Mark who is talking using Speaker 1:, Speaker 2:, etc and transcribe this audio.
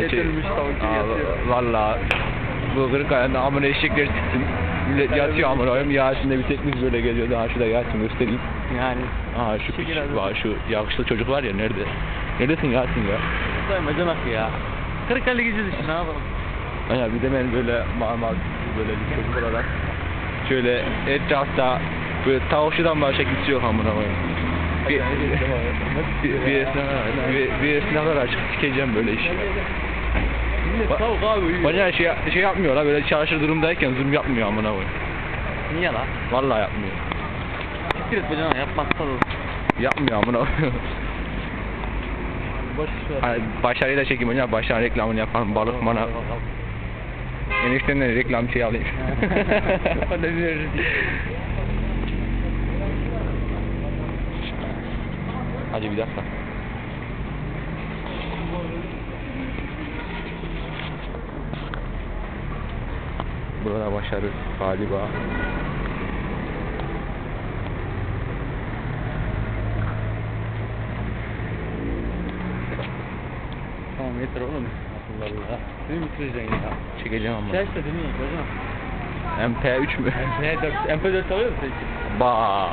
Speaker 1: Yatıyor.
Speaker 2: Valla bu kırık ayağında amına eşekler çıksın. Millet yatıyor amına koyayım. Yasin'de bir tek biz böyle geliyordu. Ha şurada Yasin göstereyim.
Speaker 1: Yani.
Speaker 2: Aa şu
Speaker 1: hadi.
Speaker 2: var şu yakışıklı çocuk var ya nerede? Neredesin Yasin ya?
Speaker 1: Buradayım bacanak ya. Kırıkkale gideceğiz işte ne yapalım.
Speaker 2: Ya bir de ben böyle marmar böyle bir çocuk olarak şöyle etrafta böyle tavukçudan başka kimse yok amına koyayım. Bir, bir, bir esnaf, bir, bir esnaflar açık sikeceğim böyle iş.
Speaker 1: Millet
Speaker 2: Ba-
Speaker 1: tavuk abi uyuyor.
Speaker 2: Bana şey, şey yapmıyor la böyle çalışır durumdayken zoom yapmıyor amına koyayım.
Speaker 1: Niye la?
Speaker 2: Vallahi yapmıyor.
Speaker 1: Siktir et bacanak yapmazsa da.
Speaker 2: Yapmıyor amına
Speaker 1: ver.
Speaker 2: Hani başarıyla çekeyim hocam başarı reklamını yapan balık bana eniştemden reklam şey alayım. Hadi bir dakika. Burada başarı galiba.
Speaker 1: Tamam yeter oğlum. Allah Allah. Seni bitireceksin ya.
Speaker 2: Çekeceğim ama.
Speaker 1: Şey işte dinleyin bacanak.
Speaker 2: MP3 mü?
Speaker 1: MP4, MP4 alıyor musun peki?
Speaker 2: Ba.